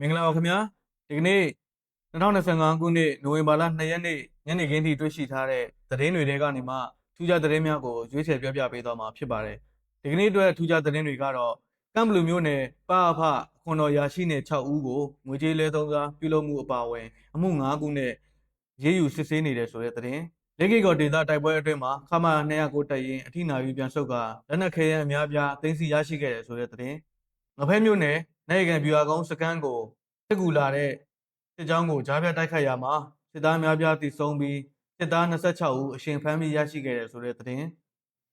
မင်္ဂလာပါခင်ဗျာဒီကနေ့2025ခုနှစ်နိုဝင်ဘာလ2ရက်နေ့ညနေခင်းထိတွေ့ရှိထားတဲ့သတင်းတွေထဲကနေမှထူးခြားသတင်းများကိုရွေးချယ်ပြောပြပေးသွားမှာဖြစ်ပါတယ်ဒီကနေ့အတွက်ထူးခြားသတင်းတွေကတော့ကမ်ဘလူမျိုးနယ်ပါအဖခွန်တော်ရာရှိနယ်6ဦးကိုငွေကြေးလဲသုံးစားပြုလုပ်မှုအပါအဝင်အမှု9ခုနဲ့ရေးယူစစ်ဆေးနေတယ်ဆိုတဲ့သတင်းလက်ကေကောဒေတာတိုက်ပွဲအတွင်းမှာခမာ209တက်ရင်အထိနာပြီးပြန်ဆုတ်ကလက်နက်ခဲယမ်းအများပြားသိမ်းဆည်းရရှိခဲ့တယ်ဆိုတဲ့သတင်းငဖဲမျိုးနယ် နိုင်ကန်ဗျူဟာကုန်းစခန်းကိုစစ်ကူလာတဲ့စစ်ကြောင်းကိုကြားဖြတ်တိုက်ခိုက်ရမှာစစ်သားများပြားတိဆုံးပြီးစစ်သား26ဦးအရှင်ဖမ်းပြီးရရှိခဲ့တယ်ဆိုတဲ့သတင်း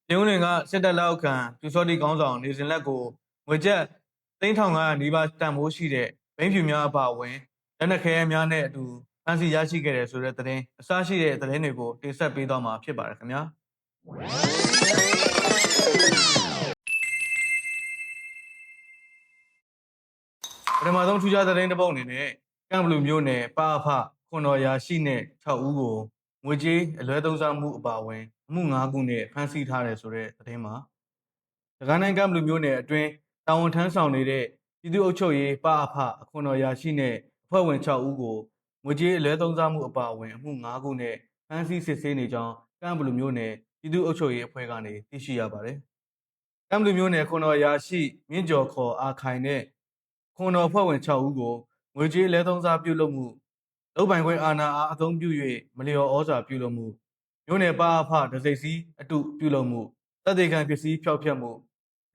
ပြည်ဦးလင်ကစစ်တပ်လက်အောက်ခံပြူစောတိကောင်းဆောင်နေစဉ်လက်ကိုငွေကျပ်3500နီးပါးတန်ဖိုးရှိတဲ့ဘိန်းဖြူများအပါအဝင်လက်နက်ခဲယမ်းများနဲ့အတူဖမ်းဆီးရရှိခဲ့တယ်ဆိုတဲ့သတင်းအစရှိတဲ့သတင်းတွေကိုတင်ဆက်ပေးသွားမှာဖြစ်ပါတယ်ခင်ဗျာ ပထမဆုံးထူးခြားသတင်းတစ်ပုဒ်အနေနဲ့ကမ်ဘလူမျိုးနယ်ပါအဖခွန်တော်ရာရှိနဲ့6ဦးကိုငွေကြေးအလွဲသုံးစားမှုအပါအဝင်အမှု9ခုနဲ့ဖမ်းဆီးထားတယ်ဆိုတဲ့သတင်းမှာဒဂိုင်းနိုင်ကမ်ဘလူမျိုးနယ်အတွင်းတာဝန်ထမ်းဆောင်နေတဲ့ပြည်သူ့အုပ်ချုပ်ရေးပါအဖခွန်တော်ရာရှိနဲ့အဖွဲ့ဝင်6ဦးကိုငွေကြေးအလွဲသုံးစားမှုအပါအဝင်အမှု9ခုနဲ့ဖမ်းဆီးစစ်ဆေးနေကြောင်းကမ်ဘလူမျိုးနယ်ပြည်သူ့အုပ်ချုပ်ရေးအဖွဲ့ကနေသိရှိရပါတယ်ကမ်ဘလူမျိုးနယ်ခွန်တော်ရာရှိမြင့်ကျော်ခေါ်အာခိုင်နဲ့ ခွန်တော်ဖွဲ့ဝင်6ဦးကိုငွေကြေးလဲသုံးစားပြုလုပ်မှုလုပ်ပိုင်ခွင့်အာဏာအားအသုံးပြု၍မလျော်ဩဇာပြုလုပ်မှုမြို့နယ်ပါအဖဒစိတ်စီအတုပြုလုပ်မှုတပ်သေးခံပစ္စည်းဖျောက်ဖျက်မှု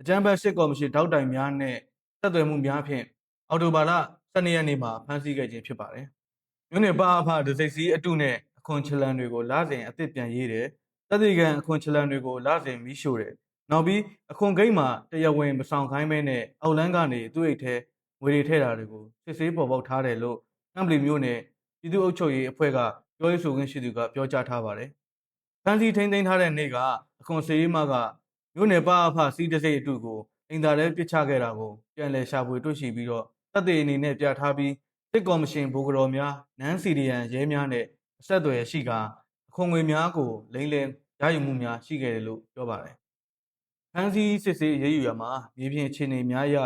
အကြမ်းဖက်စစ်ကော်မရှင်တောက်တိုင်များနဲ့ဆက်သွယ်မှုများဖြင့်အော်တိုဘာလ12ရက်နေ့မှာဖမ်းဆီးခဲ့ခြင်းဖြစ်ပါတယ်မြို့နယ်ပါအဖဒစိတ်စီအတုနဲ့အခွန်ချလန်တွေကိုလစဉ်အသစ်ပြန်ရေးတယ်တပ်သေးခံအခွန်ချလန်တွေကိုလစဉ်မီးရှို့တယ်နောက်ပြီးအခွန်ဂိတ်မှာတရားဝင်မဆောင်ခိုင်းမဲနဲ့အောက်လန်းကနေသူ့အိတ်ထဲ ငွေတွေထည့်တာတွေကိုစစ်ဆေးပေါ်ပေါက်ထားတယ်လို့ကမ်ဘလီမျိုးနဲ့ပြည်သူ့အုပ်ချုပ်ရေးအဖွဲ့ကပြောရေးဆိုခွင့်ရှိသူကပြောကြားထားပါတယ်။ဖန်စီထိန်းသိမ်းထားတဲ့နေ့ကအခွန်စေးမကမျိုးနယ်ပါအဖစီးတစိတ်အတူကိုအင်တာထဲပစ်ချခဲ့တာကိုပြန်လည်ရှာဖွေတွေ့ရှိပြီးတော့တပ်တွေအနေနဲ့ပြထားပြီးစစ်ကော်မရှင်ဘိုကတော်များနန်းစီရီယန်ရဲများနဲ့အဆက်အသွယ်ရှိကအခွန်ငွေများကိုလိမ့်လည်ရယူမှုများရှိခဲ့တယ်လို့ပြောပါတယ်။ဖန်စီစစ်ဆေးရေးယူရမှာမြေပြင်အခြေအနေများအရ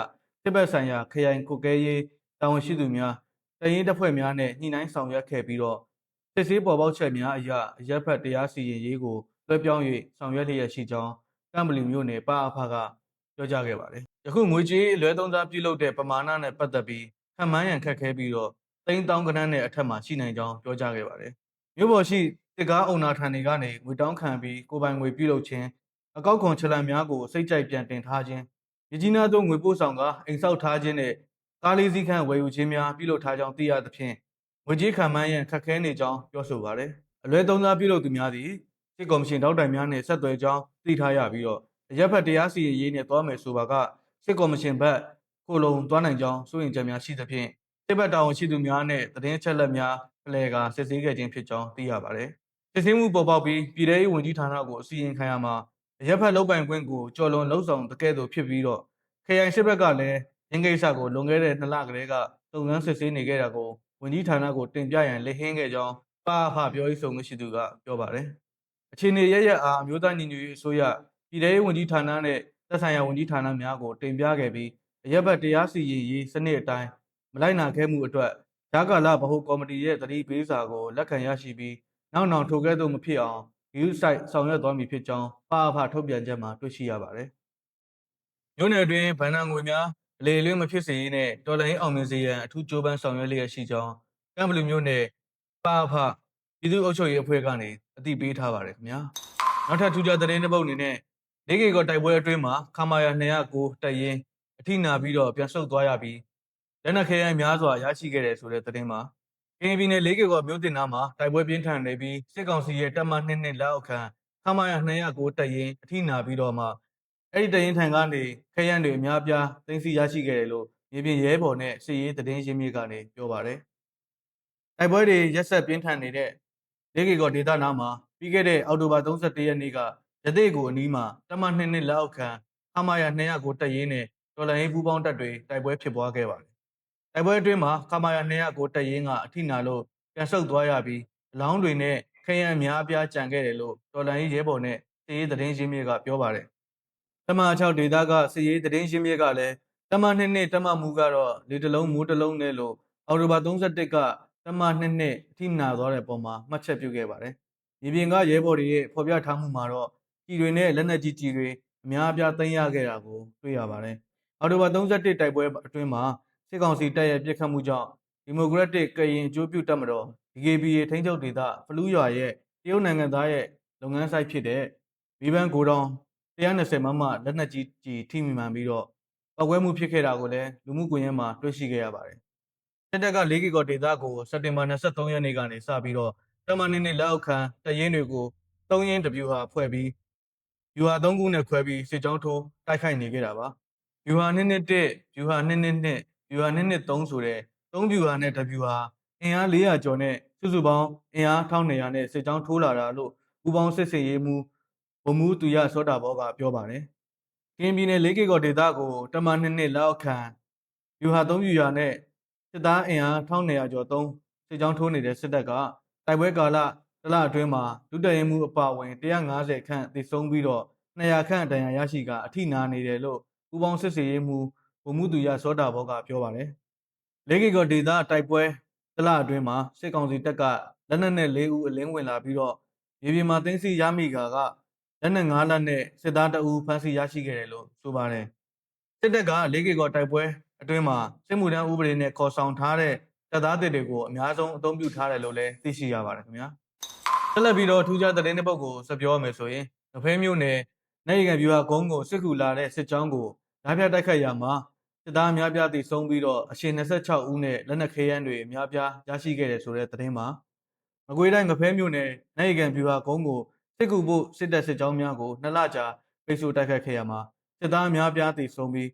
စစ်ဘက်ဆိုင်ရာခရိုင်ကုတ်ကဲရေးတာဝန်ရှိသူများတရင်တပ်ဖွဲ့များနဲ့ညှိနှိုင်းဆောင်ရွက်ခဲ့ပြီးတော့စစ်ဆေးပေါ်ပေါက်ချက်များအရအရက်ဖက်တရားစီရင်ရေးကိုလွှဲပြောင်း၍ဆောင်ရွက်လျက်ရှိကြောင်းကမ်ဘလီမျိုးနယ်ပါအဖကပြောကြားခဲ့ပါတယ်။ယခုငွေကြေးလွဲသုံးစားပြုလုပ်တဲ့ပမာဏနဲ့ပတ်သက်ပြီးခံမှန်းရန်ခက်ခဲပြီးတော့တိန်းတောင်းကနန်းနဲ့အထက်မှာရှိနိုင်ကြောင်းပြောကြားခဲ့ပါတယ်။မြို့ပေါ်ရှိတစ်ကားအုံနာထံတွေကနေငွေတောင်းခံပြီးကိုယ်ပိုင်ငွေပြုလုပ်ခြင်းအကောက်ခွန်ချလန်များကိုစိတ်ကြိုက်ပြန်တင်ထားခြင်း ရကြီးနားသို့ငွေပို့ဆောင်ကအိမ်ဆောက်ထားခြင်းနဲ့ကားလေးစီးခန့်ဝယ်ယူခြင်းများပြုလုပ်ထားကြောင်းသိရသဖြင့်ငွေကြေးခံမှန်းရန်ခက်ခဲနေကြောင်းပြောဆိုပါရယ်အလွဲသုံးစားပြုလုပ်သူများသည်စစ်ကော်မရှင်တောက်တိုင်များနှင့်ဆက်သွယ်ကြောင်းသိထားရပြီးတော့အရက်ဖက်တရားစီရင်ရေးနှင့်တွားမယ်ဆိုပါကစစ်ကော်မရှင်ဘက်ကိုလုံတွားနိုင်ကြောင်းစိုးရင်ချက်များရှိသဖြင့်စစ်ဘက်တာဝန်ရှိသူများနှင့်သတင်းအချက်အလက်များဖလှယ်ကစစ်ဆေးခဲ့ခြင်းဖြစ်ကြောင်းသိရပါရယ်စစ်ဆေးမှုပေါ်ပေါက်ပြီးပြည်ထောင်ရေးဝန်ကြီးဌာနကိုအစီရင်ခံရမှာ အရက်ဖက်လုတ်ပိုင်ခွင့်ကိုကြော်လွန်လှုပ်ဆောင်တကဲ့သို့ဖြစ်ပြီးတော့ခရိုင်စစ်ဘက်ကလည်းရင်းကိစ္စကိုလွန်ခဲ့တဲ့နှစ်လကလေးကတုံ့နှန်းစစ်ဆေးနေခဲ့တာကိုဝန်ကြီးဌာနကိုတင်ပြရန်လက်ဟင်းခဲ့ကြောင်းပါအဖပြောရေးဆိုမှုရှိသူကပြောပါတယ်။အခြေအနေရရအားအမျိုးသားညီညွတ်ရေးအစိုးရပြည်ထောင်ရေးဝန်ကြီးဌာနနဲ့သက်ဆိုင်ရာဝန်ကြီးဌာနများကိုတင်ပြခဲ့ပြီးအရက်ဘက်တရားစီရင်ရေးစနစ်အတိုင်းမလိုက်နာခဲ့မှုအတွက်ဓာကာလဗဟိုကော်မတီရဲ့သတိပေးစာကိုလက်ခံရရှိပြီးနောက်နောက်ထိုကဲ့သို့မဖြစ်အောင် view site ဆောင်ရွက်သွားမည်ဖြစ်ကြောင်းပါအဖထုတ်ပြန်ချက်မှာတွေ့ရှိရပါတယ်။မြို့နယ်အတွင်းဗန္ဒာငွေများအလေလွင့်မဖြစ်စေရေးနဲ့တော်လိုင်းအောင်မြင်စေရန်အထူးကြိုးပမ်းဆောင်ရွက်လျက်ရှိကြောင်းကမ်ဘလူမြို့နယ်ပါအဖပြည်သူ့အုပ်ချုပ်ရေးအဖွဲ့ကနေအသိပေးထားပါတယ်ခင်ဗျာ။နောက်ထပ်ထူးခြားသတင်းတစ်ပုဒ်အနေနဲ့ဒေဂေကောတိုက်ပွဲအတွင်းမှာခမာယာ209တပ်ရင်းအထိနာပြီးတော့ပြန်ဆုတ်သွားရပြီးလက်နက်ခဲယမ်းများစွာရရှိခဲ့တယ်ဆိုတဲ့သတင်းမှာ ကရင်ပြည်နယ်လေးကေကောမြို့တင်နာမှာတိုက်ပွဲပြင်းထန်နေပြီးစစ်ကောင်စီရဲ့တပ်မနှစ်နှစ်လက်အောက်ခံခမာရ209တပ်ရင်းအထိနာပြီးတော့မှအဲ့ဒီတပ်ရင်းထံကနေခရမ်းတွေအများပြားသိမ်းဆီးရရှိခဲ့တယ်လို့မြေပြင်ရဲဘော်နဲ့စစ်ရေးသတင်းရင်းမြစ်ကနေပြောပါတယ်။တိုက်ပွဲတွေရက်ဆက်ပြင်းထန်နေတဲ့လေးကေကောဒေသနာမှာပြီးခဲ့တဲ့အောက်တိုဘာ31ရက်နေ့ကရသေးကိုအနီးမှာတပ်မနှစ်နှစ်လက်အောက်ခံခမာရ209တပ်ရင်းနဲ့တော်လိုင်းရေးပူးပေါင်းတပ်တွေတိုက်ပွဲဖြစ်ပွားခဲ့ပါတယ်။ တိုက်ပွဲအတွင်းမှာခမာယာ209တပ်ရင်းကအထိနာလို့ပြန်ဆုတ်သွားရပြီးအလောင်းတွေနဲ့ခရမ်းအများအပြားကြံခဲ့တယ်လို့တော်လန်ရေးရဲဘော်နဲ့စစ်ရေးသတင်းရင်းမြစ်ကပြောပါတယ်။တမန်6ဒေသကစစ်ရေးသတင်းရင်းမြစ်ကလည်းတမနှစ်နှစ်တမမူကတော့လေတလုံးမိုးတလုံးနဲ့လို့အော်တိုဘာ31ကတမနှစ်နှစ်အထိနာသွားတဲ့ပုံမှာမှတ်ချက်ပြုခဲ့ပါတယ်။မြေပြင်ကရဲဘော်တွေရဲ့ဖော်ပြထားမှုမှာတော့ကြီးတွေနဲ့လက်နက်ကြီးကြီးတွေအများအပြားသိမ်းရခဲ့တာကိုတွေ့ရပါတယ်။အော်တိုဘာ31တိုက်ပွဲအတွင်းမှာ စစ်ကောင်စီတပ်ရဲ့ပြစ်ခတ်မှုကြောင့်ဒီမိုကရက်တစ်ကရင်အကျိုးပြုတပ်မတော် DKBA ထိန်းချုပ်ဒေသဖလူးရွာရဲ့တရုတ်နိုင်ငံသားရဲ့လုပ်ငန်းဆိုင်ဖြစ်တဲ့ဗီဘန်ဂိုဒေါန်120မမလက်နက်ကြီးကြီးထိမိမှန်ပြီးတော့ပောက်ကွဲမှုဖြစ်ခဲ့တာကိုလည်းလူမှုကွန်ရက်မှာတွေ့ရှိခဲ့ရပါတယ်။စစ်တပ်က၄ကီကောဒေသကိုစက်တင်ဘာ23ရက်နေ့ကနေစပြီးတော့တမန်နေနဲ့လက်အောက်ခံတရင်တွေကို၃ရင်းတပြူဟာဖွဲ့ပြီးယူဟာ၃ခုနဲ့ခွဲပြီးစစ်ကြောင်းထိုးတိုက်ခိုက်နေခဲ့တာပါ။ယူဟာ2နှစ်1ယူဟာ 2နှစ်2ယူဟာ2နှစ်3ဆိုတဲ့၃ပြူဟာနဲ့တပြူဟာအင်အား400ကျော်နဲ့စုစုပေါင်းအင်အား1200နဲ့စစ်ကြောင်းထိုးလာတာလို့ပူပေါင်းစစ်စင်ရေးမှုဗိုလ်မှူးသူရစောတာဘောကပြောပါတယ်။ကင်းပြည်နယ်၄ကီကောဒေသကိုတမန်2နှစ်လက်အောက်ခံယူဟာ3ပြူဟာနဲ့စစ်သားအင်အား1200ကျော်သုံးစစ်ကြောင်းထိုးနေတဲ့စစ်တပ်ကတိုက်ပွဲကာလတလအတွင်းမှာဒုတရင်မှုအပါအဝင်150ခန့်သေဆုံးပြီးတော့200ခန့်ဒဏ်ရာရရှိကအထိနာနေတယ်လို့ပူပေါင်းစစ်စေရေးမှု ဗိုလ်မှူးသူရစောတာဘောကပြောပါတယ်။လေကီကောဒေသတိုက်ပွဲတလအတွင်းမှာစစ်ကောင်စီတပ်ကလက်နက်နဲ့၄ဦးအလင်းဝင်လာပြီးတော့မြေပြင်မှာသိမ်းဆီးရမိကာကလက်နက်9လက်နဲ့စစ်သားတအူဖမ်းဆီးရရှိခဲ့တယ်လို့ဆိုပါတယ်။စစ်တပ်ကလေကီကောတိုက်ပွဲအတွင်းမှာစစ်မှုထမ်းဥပဒေနဲ့ခေါ်ဆောင်ထားတဲ့တပ်သားတွေကိုအများဆုံးအသုံးပြုထားတယ်လို့လည်းသိရှိရပါတယ်ခင်ဗျာ။ဆက်လက်ပြီးတော့ထူးခြားသတင်းတစ်ပုဒ်ကိုဆက်ပြောရမယ်ဆိုရင်ငဖဲမျိုးနယ်နိုင်ရန်ပြူဟာဂုံးကိုစစ်ကူလာတဲ့စစ်ကြောင်းကိုဓာတ်ပြတိုက်ခိုက်ရမှာ စစ်သားအများပြားတိဆုံးပြီးတော့အရှင်26ဦးနဲ့လက်နက်ခဲယမ်းတွေအများပြားရရှိခဲ့တယ်ဆိုတဲ့သတင်းမှာမကွေးတိုင်းငဖဲမျိုးနယ်နိုင်ရန်ပြူဟာဂုံးကိုစစ်ကူဖို့စစ်တပ်စစ်ကြောင်းများကိုနှစ်လကြာပိတ်ဆို့တိုက်ခိုက်ခဲ့ရမှာစစ်သားအများပြားတိဆုံးပြီး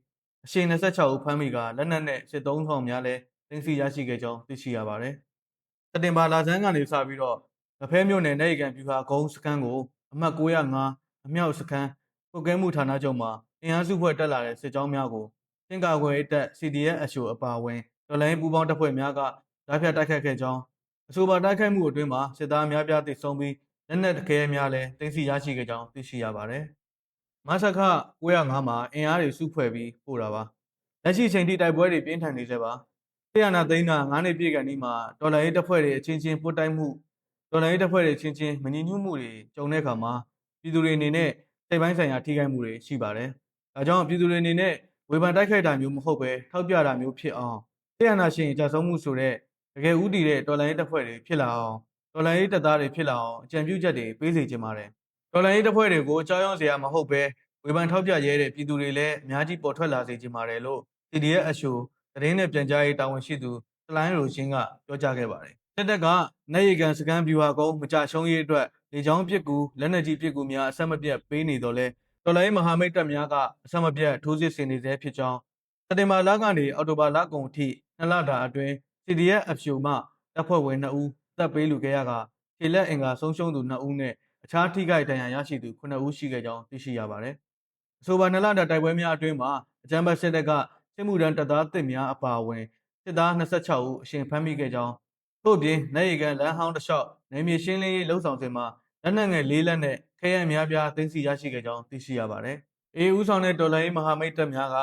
အရှင်26ဦးဖမ်းမိကလက်နက်နဲ့စစ်သုံးဆောင်များလည်းသိမ်းဆည်းရရှိခဲ့ကြောင်းသိရှိရပါတယ်။စက်တင်ဘာလဆန်းကနေစပြီးတော့ငဖဲမျိုးနယ်နိုင်ရန်ပြူဟာဂုံးစခန်းကိုအမှတ်905အမြောက်စခန်းပုတ်ကဲမှုဌာနချုပ်မှာအင်အားစုဖွဲ့တက်လာတဲ့စစ်ကြောင်းများကို စင်ကာကွယ်တပ် CDF အရှိုအပါအဝင်တော်လိုင်းပူးပေါင်းတပ်ဖွဲ့များကဓာတ်ဖြတ်တိုက်ခတ်ခဲ့ကြောင်းအဆိုပါတိုက်ခိုက်မှုအတွင်းမှာစစ်သားများပြားတိဆုံးပြီးလက်နက်တကယ်များလည်းတင်စီရရှိခဲ့ကြောင်းသိရှိရပါတယ်။မဆခ905မှာအင်အားတွေစုဖွဲ့ပြီးပို့တာပါ။လက်ရှိချိန်ထိတိုက်ပွဲတွေပြင်းထန်နေစေပါ။တရားနာသိန်းတာ9နှစ်ပြည့်ကန်ဒီမှာတော်လိုင်းတပ်ဖွဲ့တွေအချင်းချင်းပုတ်တိုက်မှုတော်လိုင်းတပ်ဖွဲ့တွေချင်းချင်းမညီညွတ်မှုတွေကြုံတဲ့အခါမှာပြည်သူတွေအနေနဲ့စိတ်ပိုင်းဆိုင်ရာထိခိုက်မှုတွေရှိပါတယ်။ဒါကြောင့်ပြည်သူတွေအနေနဲ့ ဝေဖန်တိုက်ခိုက်တာမျိုးမဟုတ်ပဲထောက်ပြတာမျိုးဖြစ်အောင်တရားနာရှင်ကြာဆုံးမှုဆိုတဲ့တကယ်ဥတည်တဲ့တော်လိုင်းတပ်ဖွဲ့တွေဖြစ်လာအောင်တော်လိုင်းတပ်သားတွေဖြစ်လာအောင်အကြံပြုချက်တွေပေးစေချင်ပါတယ်။တော်လိုင်းတပ်ဖွဲ့တွေကိုအကြောင်းရောစရာမဟုတ်ပဲဝေဖန်ထောက်ပြရဲတဲ့ပြည်သူတွေလည်းအများကြီးပေါ်ထွက်လာစေချင်ပါတယ်လို့ CDF အရှိုသတင်းနဲ့ပြန်ကြားရေးတာဝန်ရှိသူစလိုင်းရိုချင်းကပြောကြားခဲ့ပါတယ်။တက်တက်ကနေရီကန်စကန်ဗျူဟာကုန်းမကြရှုံးရေးအတွက်လေကြောင်းပစ်ကူလက်နက်ကြီးပစ်ကူများအဆက်မပြတ်ပေးနေတော့လဲ တော်လိုင်းမဟာမိတ်တပ်များကအဆက်မပြတ်ထိုးစစ်ဆင်နေသေးဖြစ်ကြောင်းစက်တင်ဘာလကနေအောက်တိုဘာလကုန်အထိနှစ်လတာအတွင်း CDF အဖြူမှတပ်ဖွဲ့ဝင်2ဦးတပ်ပေးလူခဲ့ရကခြေလက်အင်္ဂါဆုံးရှုံးသူ2ဦးနဲ့အခြားထိခိုက်ဒဏ်ရာရရှိသူ9ဦးရှိခဲ့ကြောင်းသိရှိရပါတယ်။အဆိုပါနှစ်လတာတိုက်ပွဲများအတွင်းမှာအကြမ်းဖက်စစ်တပ်ကစစ်မှုထမ်းတပ်သားတစ်များအပါအဝင်စစ်သား26ဦးအရှင်ဖမ်းမိခဲ့ကြောင်းထို့ပြင်နိုင်ရီကန်လမ်းဟောင်းတစ်လျှောက်နေမြေရှင်းလင်းရေးလှုပ်ဆောင်စဉ်မှာလက်နက်ငယ်လေးလက်နဲ့ ခဲယံများပြားသိမ်းဆည်းရရှိခဲ့ကြောင်းသိရှိရပါတယ်။အေးဦးဆောင်တဲ့တော်လိုင်းမဟာမိတ်တပ်များက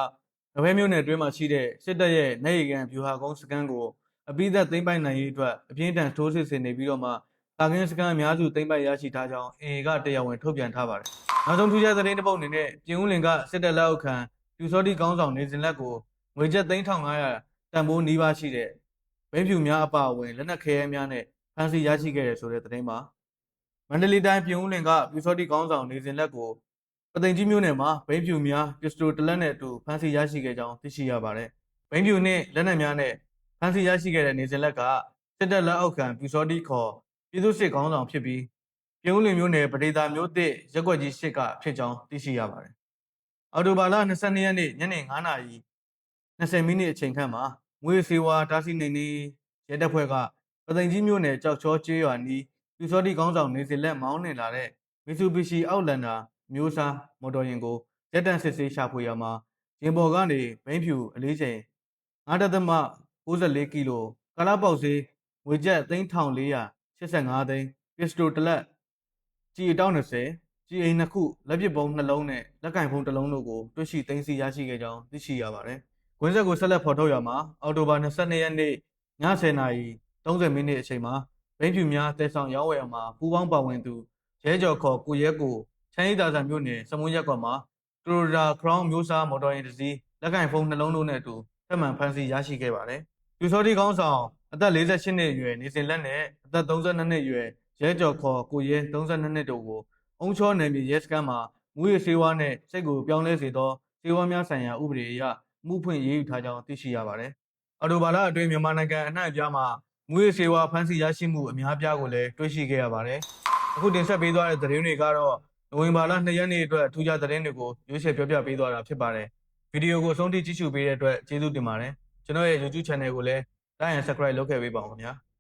ရဘဲမြို့နယ်အတွင်းမှာရှိတဲ့စစ်တပ်ရဲ့နိုင်ရီကန်ဗျူဟာကုန်းစခန်းကိုအပိသက်သိမ်းပိုက်နိုင်ရေးအတွက်အပြင်းထန်ထိုးစစ်ဆင်နေပြီးတော့မှတာကင်းစခန်းအများစုသိမ်းပိုက်ရရှိထားကြောင်းအေကတရားဝင်ထုတ်ပြန်ထားပါတယ်။နောက်ဆုံးထူးခြားသတင်းတစ်ပုဒ်အနေနဲ့ပြင်ဦးလင်ကစစ်တပ်လက်အောက်ခံပြူစောတိကောင်းဆောင်နေစဉ်လက်ကိုငွေကျပ်3500တန်ဖိုးနီးပါးရှိတဲ့ဘိန်းဖြူများအပါအဝင်လက်နက်ခဲယမ်းများနဲ့ဖမ်းဆီးရရှိခဲ့တယ်ဆိုတဲ့သတင်းပါမ န္တလေးတိုင်းပြင်ဦးလင်ကပြူစောတိကောင်းဆောင်နေစဉ်လက်ကိုပသိမ်ကြီးမြို့နယ်မှာဘိန်းဖြူများပစ္စတိုတလက်နဲ့အတူဖမ်းဆီးရရှိခဲ့ကြောင်းသိရှိရပါတယ်။ဘိန်းဖြူနှင့်လက်နက်များနဲ့ဖမ်းဆီးရရှိခဲ့တဲ့နေစဉ်လက်ကစစ်တပ်လက်အောက်ခံပြူစောတိခေါ်ပြည်သူ့စစ်ကောင်းဆောင်ဖြစ်ပြီးပြင်ဦးလင်မြို့နယ်ပဒေသာမြို့သစ်ရက်ွက်ကြီးရှစ်ကဖြစ်ကြောင်းသိရှိရပါတယ်။အော်တိုဘာလ22ရက်နေ့ညနေ9:00နာရီ20မိနစ်အချိန်ခန့်မှာငွေစေဝါတားဆီနေနေရဲတပ်ဖွဲ့ကပသိမ်ကြီးမြို့နယ်ကြောက်ချောကျေးရွာနီး ပြူစောတိကောင်းဆောင်နေစဉ်လက်မောင်းနှင်လာတဲ့မီဆူဘီရှီအောက်လန်ဒါမျိုးစားမော်တော်ယာဉ်ကိုရက်တန့်စစ်ဆေးရှာဖွေရမှာရင်ပေါ်ကနေဘိန်းဖြူအလေးချိန်9.64ကီလိုကာလာပေါက်စေးငွေကျပ်3485သိန်းပစ္စတိုတလက်ကြီးအတောက်20ကြီးအိမ်နှစ်ခုလက်ပစ်ပုံးနှလုံးနဲ့လက်ကင်ဖုံးတစ်လုံးတို့ကိုတွေ့ရှိသိမ်းဆည်းရရှိခဲ့ကြောင်းသိရှိရပါတယ်ကွင်းဆက်ကိုဆက်လက်ဖော်ထုတ်ရမှာအော်တိုဘာ22ရက်နေ့ည10:30နာရီ30မိနစ်အချိန်မှာ ဘိန်းဖြူများတဲဆောင်ရောင်းဝယ်အောင်မှာပူပေါင်းပါဝင်သူရဲကျော်ခေါ်ကိုရဲကိုချမ်းရီတာဆန်မြို့နယ်စမွန်းရက်ကွာမှာကရိုဒါခရောင်းမျိုးစားမော်တော်ယာဉ်တစ်စီးလက်ကင်ဖုန်းနှလုံးတို့နဲ့အတူထပ်မံဖမ်းဆီးရရှိခဲ့ပါတယ်။ပြူစောတိကောင်းဆောင်အသက်48နှစ်အရွယ်နေစဉ်လက်နဲ့အသက်32နှစ်အရွယ်ရဲကျော်ခေါ်ကိုရဲ32နှစ်တို့ကိုအုံချောနယ်မြေရဲစခန်းမှာမူရစေဝါနဲ့စိတ်ကိုပြောင်းလဲစေသောစေဝါများဆိုင်ရာဥပဒေအရမှုဖွင့်ရေးယူထားကြောင်းသိရှိရပါတယ်။အော်တိုဘာလအတွင်းမြန်မာနိုင်ငံအနှံ့အပြားမှာ မူရစေဝါဖမ်းဆီးရရှိမှုအများအပြားကိုလည်းတွေ့ရှိခဲ့ရပါတယ်။အခုတင်ဆက်ပေးသွားတဲ့သတင်းတွေကတော့နိုဝင်ဘာလ2ရက်နေ့အတွက်ထူးခြားသတင်းတွေကိုရွေးချယ်ပြောပြပေးသွားတာဖြစ်ပါတယ်။ဗီဒီယိုကိုအဆုံးထိကြည့်ရှုပေးတဲ့အတွက်ကျေးဇူးတင်ပါတယ်။ကျွန်တော်ရဲ့ YouTube Channel ကိုလည်း like and subscribe လုပ်ခဲ့ပေးပါဦးခင်ဗျာ။